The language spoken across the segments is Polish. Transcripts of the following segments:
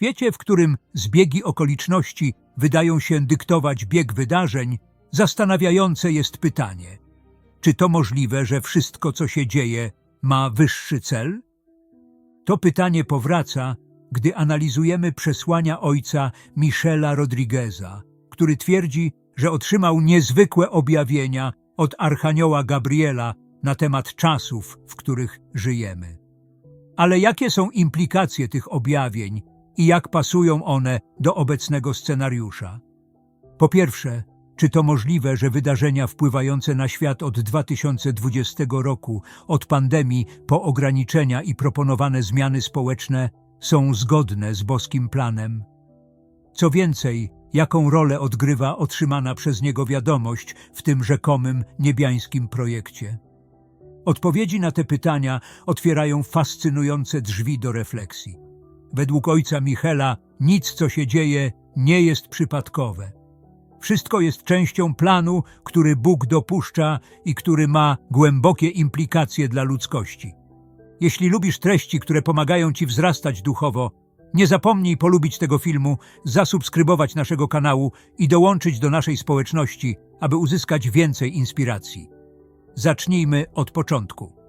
świecie, w którym zbiegi okoliczności wydają się dyktować bieg wydarzeń, zastanawiające jest pytanie: czy to możliwe, że wszystko, co się dzieje, ma wyższy cel? To pytanie powraca, gdy analizujemy przesłania ojca Michela Rodrigueza, który twierdzi, że otrzymał niezwykłe objawienia od Archanioła Gabriela na temat czasów, w których żyjemy. Ale jakie są implikacje tych objawień i jak pasują one do obecnego scenariusza? Po pierwsze, czy to możliwe, że wydarzenia wpływające na świat od 2020 roku, od pandemii po ograniczenia i proponowane zmiany społeczne są zgodne z boskim planem? Co więcej, jaką rolę odgrywa otrzymana przez niego wiadomość w tym rzekomym niebiańskim projekcie? Odpowiedzi na te pytania otwierają fascynujące drzwi do refleksji. Według ojca Michela nic, co się dzieje, nie jest przypadkowe. Wszystko jest częścią planu, który Bóg dopuszcza i który ma głębokie implikacje dla ludzkości. Jeśli lubisz treści, które pomagają Ci wzrastać duchowo, nie zapomnij polubić tego filmu, zasubskrybować naszego kanału i dołączyć do naszej społeczności, aby uzyskać więcej inspiracji. Zacznijmy od początku.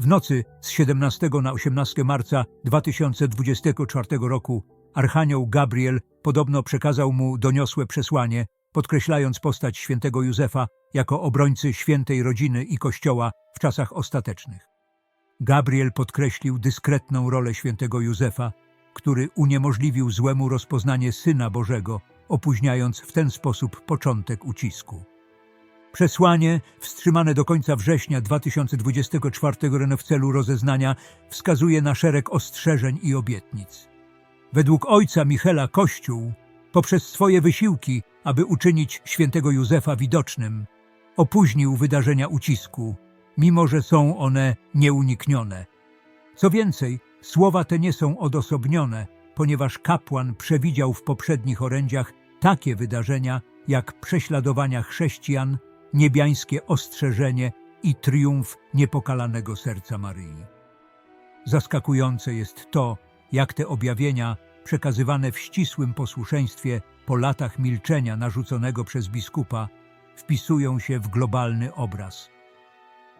W nocy z 17 na 18 marca 2024 roku Archanioł Gabriel podobno przekazał mu doniosłe przesłanie, podkreślając postać świętego Józefa jako obrońcy świętej rodziny i Kościoła w czasach ostatecznych. Gabriel podkreślił dyskretną rolę świętego Józefa, który uniemożliwił złemu rozpoznanie Syna Bożego, opóźniając w ten sposób początek ucisku. Przesłanie, wstrzymane do końca września 2024 roku w celu rozeznania, wskazuje na szereg ostrzeżeń i obietnic. Według ojca Michela Kościół, poprzez swoje wysiłki, aby uczynić świętego Józefa widocznym, opóźnił wydarzenia ucisku, mimo że są one nieuniknione. Co więcej, słowa te nie są odosobnione, ponieważ kapłan przewidział w poprzednich orędziach takie wydarzenia jak prześladowania chrześcijan, niebiańskie ostrzeżenie i triumf niepokalanego serca Maryi. Zaskakujące jest to, jak te objawienia, przekazywane w ścisłym posłuszeństwie po latach milczenia narzuconego przez biskupa, wpisują się w globalny obraz.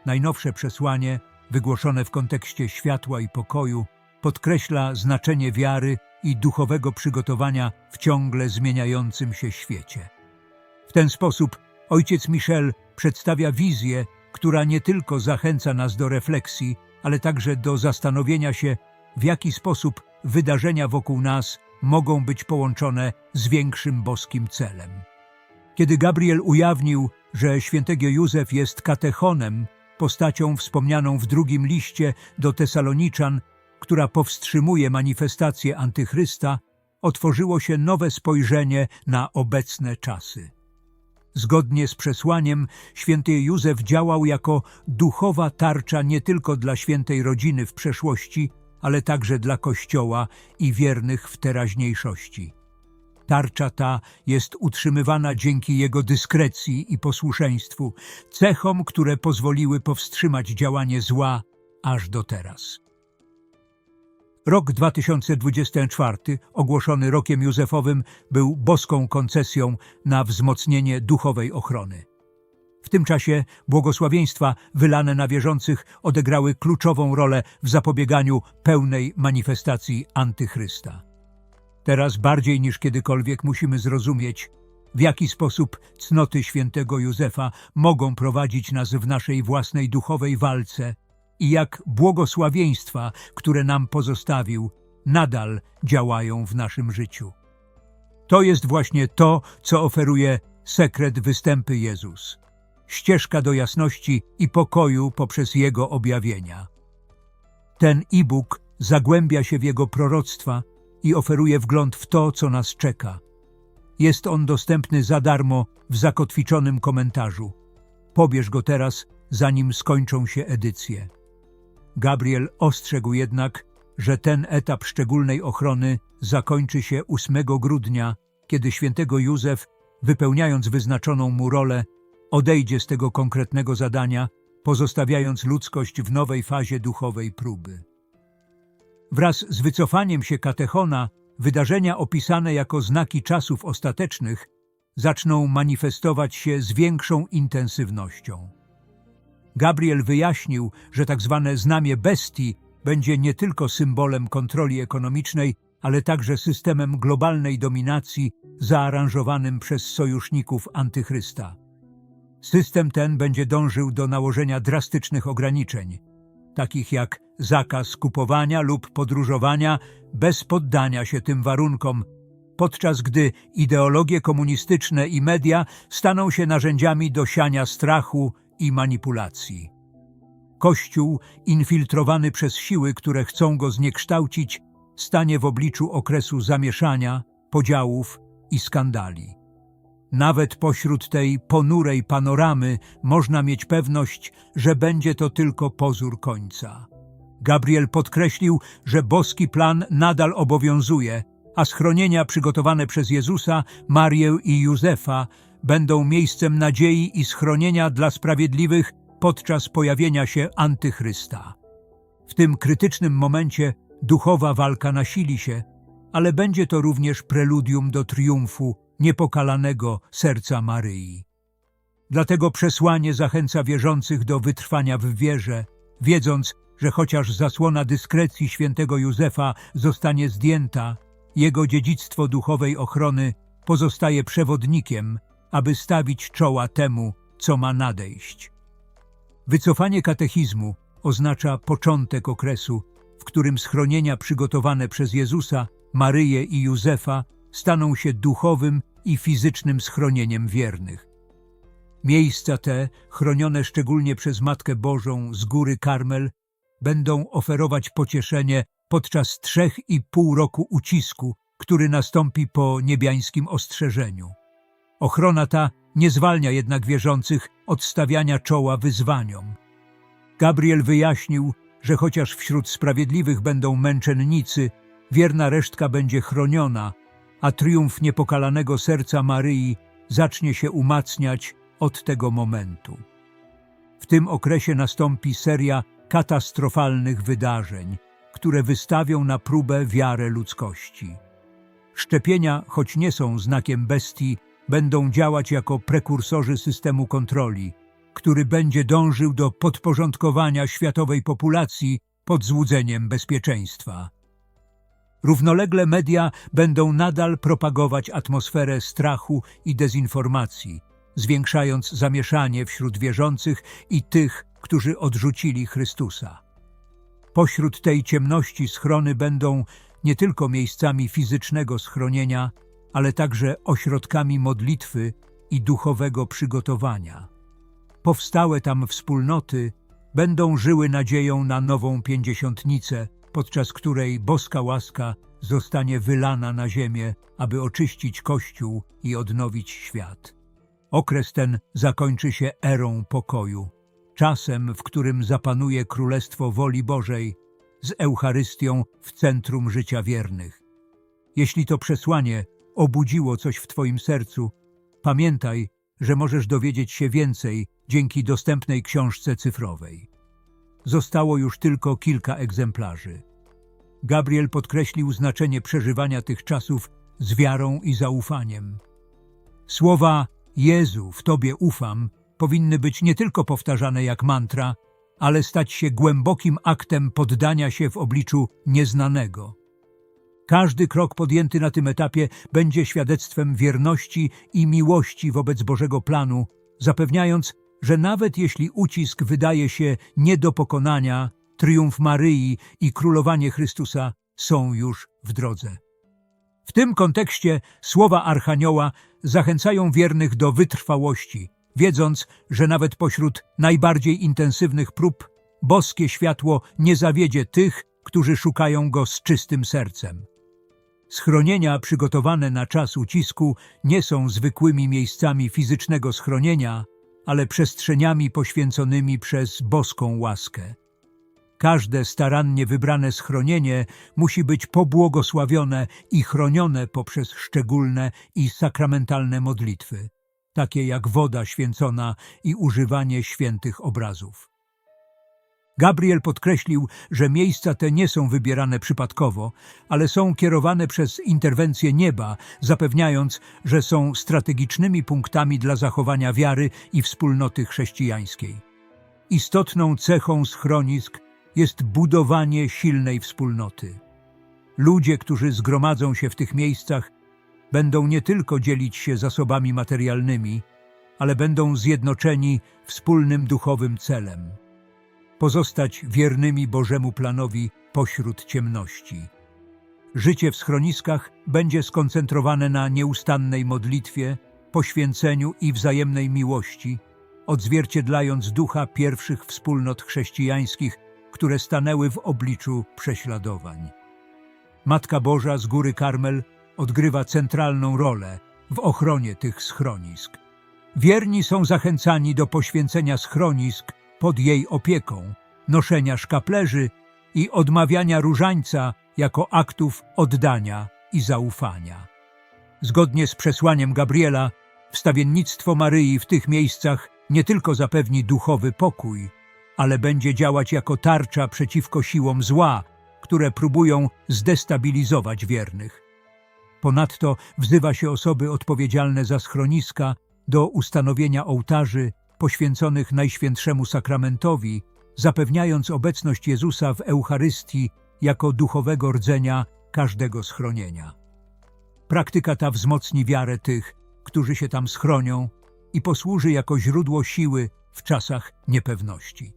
Najnowsze przesłanie, wygłoszone w kontekście światła i pokoju, podkreśla znaczenie wiary i duchowego przygotowania w ciągle zmieniającym się świecie. W ten sposób ojciec Michel przedstawia wizję, która nie tylko zachęca nas do refleksji, ale także do zastanowienia się, w jaki sposób wydarzenia wokół nas mogą być połączone z większym boskim celem. Kiedy Gabriel ujawnił, że świętego Józef jest katechonem, postacią wspomnianą w drugim liście do Tesaloniczan, która powstrzymuje manifestację antychrysta, otworzyło się nowe spojrzenie na obecne czasy. Zgodnie z przesłaniem, święty Józef działał jako duchowa tarcza nie tylko dla świętej rodziny w przeszłości, ale także dla Kościoła i wiernych w teraźniejszości. Tarcza ta jest utrzymywana dzięki jego dyskrecji i posłuszeństwu, cechom, które pozwoliły powstrzymać działanie zła aż do teraz. Rok 2024, ogłoszony rokiem Józefowym, był boską koncesją na wzmocnienie duchowej ochrony. W tym czasie błogosławieństwa wylane na wierzących odegrały kluczową rolę w zapobieganiu pełnej manifestacji antychrysta. Teraz bardziej niż kiedykolwiek musimy zrozumieć, w jaki sposób cnoty świętego Józefa mogą prowadzić nas w naszej własnej duchowej walce i jak błogosławieństwa, które nam pozostawił, nadal działają w naszym życiu. To jest właśnie to, co oferuje sekret występy Jezus. Ścieżka do jasności i pokoju poprzez Jego objawienia. Ten e-book zagłębia się w Jego proroctwa i oferuje wgląd w to, co nas czeka. Jest on dostępny za darmo w zakotwiczonym komentarzu. Pobierz go teraz, zanim skończą się edycje. Gabriel ostrzegł jednak, że ten etap szczególnej ochrony zakończy się 8 grudnia, kiedy świętego Józef, wypełniając wyznaczoną mu rolę, odejdzie z tego konkretnego zadania, pozostawiając ludzkość w nowej fazie duchowej próby. Wraz z wycofaniem się katechona wydarzenia opisane jako znaki czasów ostatecznych zaczną manifestować się z większą intensywnością. Gabriel wyjaśnił, że tak zwane znamie bestii będzie nie tylko symbolem kontroli ekonomicznej, ale także systemem globalnej dominacji zaaranżowanym przez sojuszników antychrysta. System ten będzie dążył do nałożenia drastycznych ograniczeń, takich jak zakaz kupowania lub podróżowania bez poddania się tym warunkom, podczas gdy ideologie komunistyczne i media staną się narzędziami do siania strachu i manipulacji. Kościół, infiltrowany przez siły, które chcą go zniekształcić, stanie w obliczu okresu zamieszania, podziałów i skandali. Nawet pośród tej ponurej panoramy można mieć pewność, że będzie to tylko pozór końca. Gabriel podkreślił, że boski plan nadal obowiązuje, a schronienia przygotowane przez Jezusa, Marię i Józefa będą miejscem nadziei i schronienia dla sprawiedliwych podczas pojawienia się antychrysta. W tym krytycznym momencie duchowa walka nasili się, ale będzie to również preludium do triumfu niepokalanego serca Maryi. Dlatego przesłanie zachęca wierzących do wytrwania w wierze, wiedząc, że chociaż zasłona dyskrecji świętego Józefa zostanie zdjęta, jego dziedzictwo duchowej ochrony pozostaje przewodnikiem, aby stawić czoła temu, co ma nadejść. Wycofanie katechizmu oznacza początek okresu, w którym schronienia przygotowane przez Jezusa, Maryję i Józefa staną się duchowym i fizycznym schronieniem wiernych. Miejsca te, chronione szczególnie przez Matkę Bożą z góry Karmel, będą oferować pocieszenie podczas trzech i pół roku ucisku, który nastąpi po niebiańskim ostrzeżeniu. Ochrona ta nie zwalnia jednak wierzących od stawiania czoła wyzwaniom. Gabriel wyjaśnił, że chociaż wśród sprawiedliwych będą męczennicy, wierna resztka będzie chroniona, a triumf niepokalanego serca Maryi zacznie się umacniać od tego momentu. W tym okresie nastąpi seria katastrofalnych wydarzeń, które wystawią na próbę wiarę ludzkości. Szczepienia, choć nie są znakiem bestii, będą działać jako prekursorzy systemu kontroli, który będzie dążył do podporządkowania światowej populacji pod złudzeniem bezpieczeństwa. Równolegle media będą nadal propagować atmosferę strachu i dezinformacji, zwiększając zamieszanie wśród wierzących i tych, którzy odrzucili Chrystusa. Pośród tej ciemności schrony będą nie tylko miejscami fizycznego schronienia, ale także ośrodkami modlitwy i duchowego przygotowania. Powstałe tam wspólnoty będą żyły nadzieją na nową pięćdziesiątnicę, podczas której boska łaska zostanie wylana na ziemię, aby oczyścić Kościół i odnowić świat. Okres ten zakończy się erą pokoju, czasem, w którym zapanuje Królestwo Woli Bożej z Eucharystią w centrum życia wiernych. Jeśli to przesłanie obudziło coś w Twoim sercu, pamiętaj, że możesz dowiedzieć się więcej dzięki dostępnej książce cyfrowej. Zostało już tylko kilka egzemplarzy. Gabriel podkreślił znaczenie przeżywania tych czasów z wiarą i zaufaniem. Słowa Jezu, w Tobie ufam powinny być nie tylko powtarzane jak mantra, ale stać się głębokim aktem poddania się w obliczu nieznanego. Każdy krok podjęty na tym etapie będzie świadectwem wierności i miłości wobec Bożego planu, zapewniając, że nawet jeśli ucisk wydaje się nie do pokonania, triumf Maryi i królowanie Chrystusa są już w drodze. W tym kontekście słowa Archanioła zachęcają wiernych do wytrwałości, wiedząc, że nawet pośród najbardziej intensywnych prób boskie światło nie zawiedzie tych, którzy szukają go z czystym sercem. Schronienia przygotowane na czas ucisku nie są zwykłymi miejscami fizycznego schronienia, ale przestrzeniami poświęconymi przez boską łaskę. Każde starannie wybrane schronienie musi być pobłogosławione i chronione poprzez szczególne i sakramentalne modlitwy, takie jak woda święcona i używanie świętych obrazów. Gabriel podkreślił, że miejsca te nie są wybierane przypadkowo, ale są kierowane przez interwencję nieba, zapewniając, że są strategicznymi punktami dla zachowania wiary i wspólnoty chrześcijańskiej. Istotną cechą schronisk jest budowanie silnej wspólnoty. Ludzie, którzy zgromadzą się w tych miejscach, będą nie tylko dzielić się zasobami materialnymi, ale będą zjednoczeni wspólnym duchowym celem pozostać wiernymi Bożemu planowi pośród ciemności. Życie w schroniskach będzie skoncentrowane na nieustannej modlitwie, poświęceniu i wzajemnej miłości, odzwierciedlając ducha pierwszych wspólnot chrześcijańskich, które stanęły w obliczu prześladowań. Matka Boża z Góry Karmel odgrywa centralną rolę w ochronie tych schronisk. Wierni są zachęcani do poświęcenia schronisk pod jej opieką, noszenia szkaplerzy i odmawiania różańca jako aktów oddania i zaufania. Zgodnie z przesłaniem Gabriela, wstawiennictwo Maryi w tych miejscach nie tylko zapewni duchowy pokój, ale będzie działać jako tarcza przeciwko siłom zła, które próbują zdestabilizować wiernych. Ponadto wzywa się osoby odpowiedzialne za schroniska do ustanowienia ołtarzy poświęconych Najświętszemu Sakramentowi, zapewniając obecność Jezusa w Eucharystii jako duchowego rdzenia każdego schronienia. Praktyka ta wzmocni wiarę tych, którzy się tam schronią i posłuży jako źródło siły w czasach niepewności.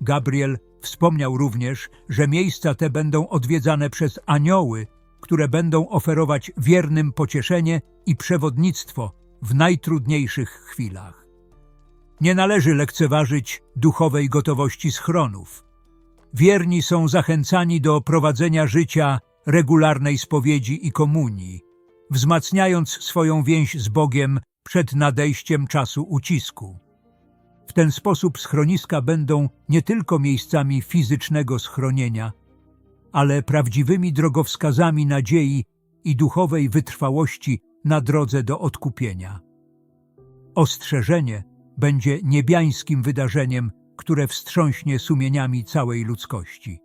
Gabriel wspomniał również, że miejsca te będą odwiedzane przez anioły, które będą oferować wiernym pocieszenie i przewodnictwo w najtrudniejszych chwilach. Nie należy lekceważyć duchowej gotowości schronów. Wierni są zachęcani do prowadzenia życia regularnej spowiedzi i komunii, wzmacniając swoją więź z Bogiem przed nadejściem czasu ucisku. W ten sposób schroniska będą nie tylko miejscami fizycznego schronienia, ale prawdziwymi drogowskazami nadziei i duchowej wytrwałości na drodze do odkupienia. Ostrzeżenie – będzie niebiańskim wydarzeniem, które wstrząśnie sumieniami całej ludzkości.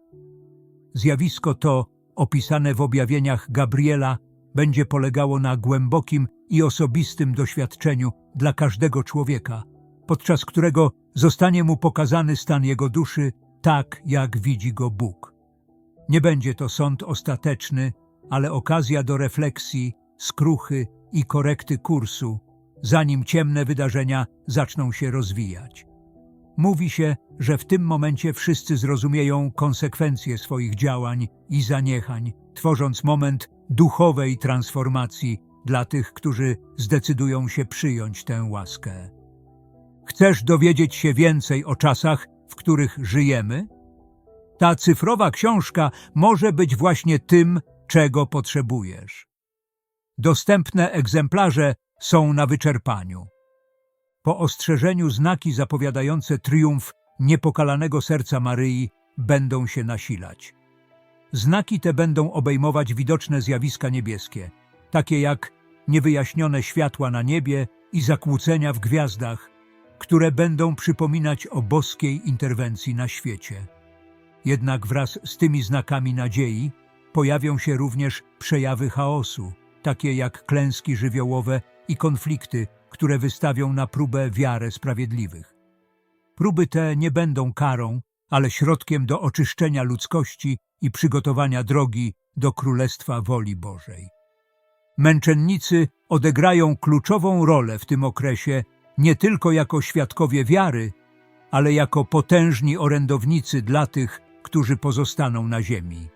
Zjawisko to, opisane w objawieniach Gabriela, będzie polegało na głębokim i osobistym doświadczeniu dla każdego człowieka, podczas którego zostanie mu pokazany stan jego duszy tak, jak widzi go Bóg. Nie będzie to sąd ostateczny, ale okazja do refleksji, skruchy i korekty kursu, zanim ciemne wydarzenia zaczną się rozwijać. Mówi się, że w tym momencie wszyscy zrozumieją konsekwencje swoich działań i zaniechań, tworząc moment duchowej transformacji dla tych, którzy zdecydują się przyjąć tę łaskę. Chcesz dowiedzieć się więcej o czasach, w których żyjemy? Ta cyfrowa książka może być właśnie tym, czego potrzebujesz. Dostępne egzemplarze są na wyczerpaniu. Po ostrzeżeniu znaki zapowiadające triumf niepokalanego serca Maryi będą się nasilać. Znaki te będą obejmować widoczne zjawiska niebieskie, takie jak niewyjaśnione światła na niebie i zakłócenia w gwiazdach, które będą przypominać o boskiej interwencji na świecie. Jednak wraz z tymi znakami nadziei pojawią się również przejawy chaosu, takie jak klęski żywiołowe i konflikty, które wystawią na próbę wiarę sprawiedliwych. Próby te nie będą karą, ale środkiem do oczyszczenia ludzkości i przygotowania drogi do Królestwa Woli Bożej. Męczennicy odegrają kluczową rolę w tym okresie nie tylko jako świadkowie wiary, ale jako potężni orędownicy dla tych, którzy pozostaną na ziemi.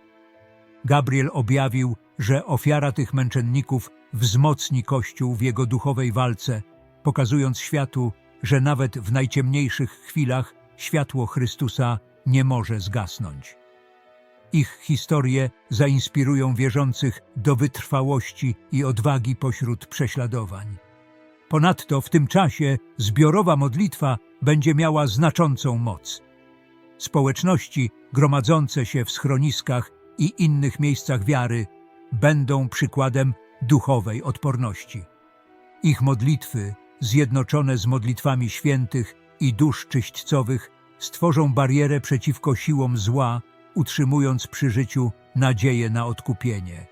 Gabriel objawił, że ofiara tych męczenników wzmocni Kościół w jego duchowej walce, pokazując światu, że nawet w najciemniejszych chwilach światło Chrystusa nie może zgasnąć. Ich historie zainspirują wierzących do wytrwałości i odwagi pośród prześladowań. Ponadto w tym czasie zbiorowa modlitwa będzie miała znaczącą moc. Społeczności gromadzące się w schroniskach i innych miejscach wiary będą przykładem duchowej odporności. Ich modlitwy, zjednoczone z modlitwami świętych i dusz czyśćcowych, stworzą barierę przeciwko siłom zła, utrzymując przy życiu nadzieję na odkupienie.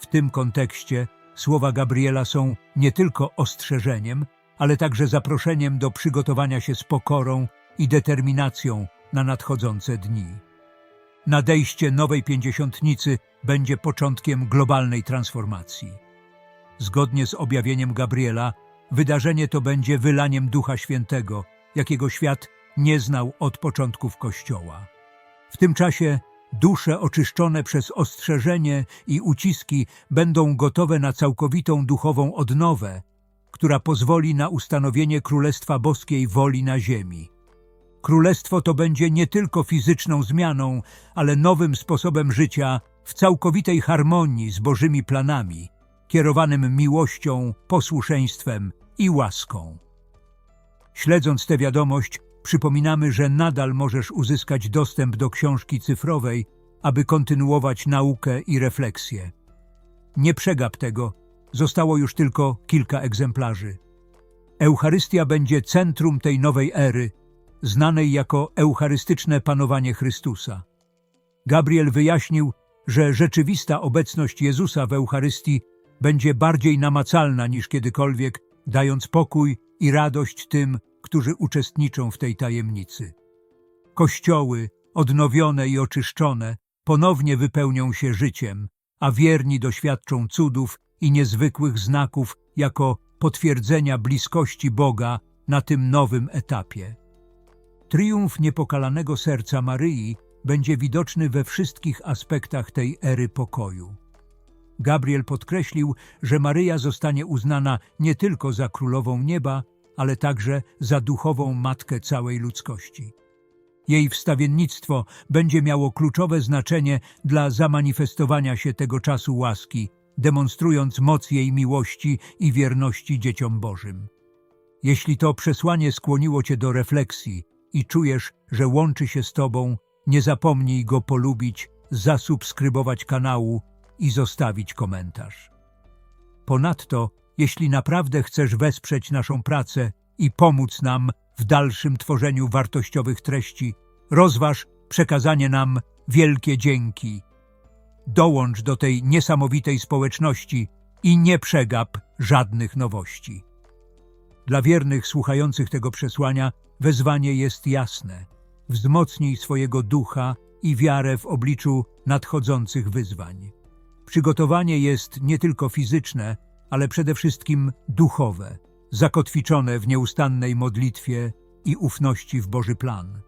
W tym kontekście słowa Gabriela są nie tylko ostrzeżeniem, ale także zaproszeniem do przygotowania się z pokorą i determinacją na nadchodzące dni. Nadejście nowej pięćdziesiątnicy będzie początkiem globalnej transformacji. Zgodnie z objawieniem Gabriela, wydarzenie to będzie wylaniem Ducha Świętego, jakiego świat nie znał od początków Kościoła. W tym czasie dusze oczyszczone przez ostrzeżenie i uciski będą gotowe na całkowitą duchową odnowę, która pozwoli na ustanowienie Królestwa Boskiej woli na ziemi. Królestwo to będzie nie tylko fizyczną zmianą, ale nowym sposobem życia w całkowitej harmonii z Bożymi planami, kierowanym miłością, posłuszeństwem i łaską. Śledząc tę wiadomość, przypominamy, że nadal możesz uzyskać dostęp do książki cyfrowej, aby kontynuować naukę i refleksję. Nie przegap tego, zostało już tylko kilka egzemplarzy. Eucharystia będzie centrum tej nowej ery, znanej jako eucharystyczne panowanie Chrystusa. Gabriel wyjaśnił, że rzeczywista obecność Jezusa w Eucharystii będzie bardziej namacalna niż kiedykolwiek, dając pokój i radość tym, którzy uczestniczą w tej tajemnicy. Kościoły, odnowione i oczyszczone, ponownie wypełnią się życiem, a wierni doświadczą cudów i niezwykłych znaków jako potwierdzenia bliskości Boga na tym nowym etapie. Triumf niepokalanego serca Maryi będzie widoczny we wszystkich aspektach tej ery pokoju. Gabriel podkreślił, że Maryja zostanie uznana nie tylko za królową nieba, ale także za duchową matkę całej ludzkości. Jej wstawiennictwo będzie miało kluczowe znaczenie dla zamanifestowania się tego czasu łaski, demonstrując moc jej miłości i wierności dzieciom Bożym. Jeśli to przesłanie skłoniło Cię do refleksji i czujesz, że łączy się z Tobą, nie zapomnij go polubić, zasubskrybować kanału i zostawić komentarz. Ponadto, jeśli naprawdę chcesz wesprzeć naszą pracę i pomóc nam w dalszym tworzeniu wartościowych treści, rozważ przekazanie nam wielkie dzięki. Dołącz do tej niesamowitej społeczności i nie przegap żadnych nowości. Dla wiernych słuchających tego przesłania wezwanie jest jasne. Wzmocnij swojego ducha i wiarę w obliczu nadchodzących wyzwań. Przygotowanie jest nie tylko fizyczne, ale przede wszystkim duchowe, zakotwiczone w nieustannej modlitwie i ufności w Boży plan.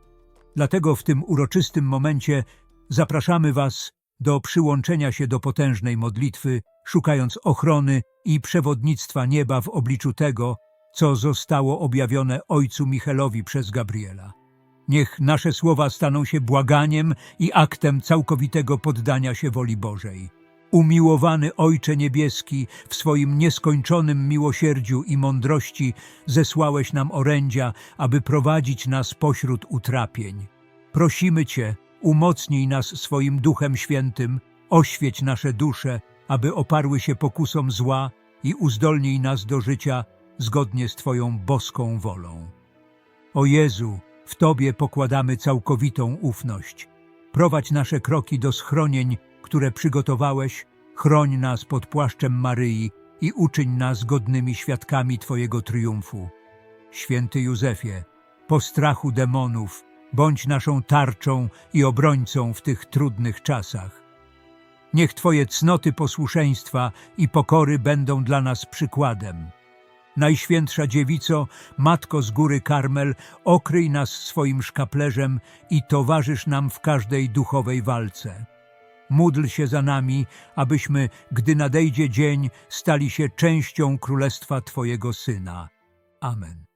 Dlatego w tym uroczystym momencie zapraszamy Was do przyłączenia się do potężnej modlitwy, szukając ochrony i przewodnictwa nieba w obliczu tego, co zostało objawione Ojcu Michelowi przez Gabriela. Niech nasze słowa staną się błaganiem i aktem całkowitego poddania się woli Bożej. Umiłowany Ojcze Niebieski, w swoim nieskończonym miłosierdziu i mądrości zesłałeś nam orędzia, aby prowadzić nas pośród utrapień. Prosimy Cię, umocnij nas swoim Duchem Świętym, oświeć nasze dusze, aby oparły się pokusom zła i uzdolnij nas do życia zgodnie z Twoją boską wolą. O Jezu, w Tobie pokładamy całkowitą ufność. Prowadź nasze kroki do schronień, które przygotowałeś, chroń nas pod płaszczem Maryi i uczyń nas godnymi świadkami Twojego triumfu. Święty Józefie, po strachu demonów, bądź naszą tarczą i obrońcą w tych trudnych czasach. Niech Twoje cnoty posłuszeństwa i pokory będą dla nas przykładem. Najświętsza Dziewico, Matko z góry Karmel, okryj nas swoim szkaplerzem i towarzysz nam w każdej duchowej walce. Módl się za nami, abyśmy, gdy nadejdzie dzień, stali się częścią Królestwa Twojego Syna. Amen.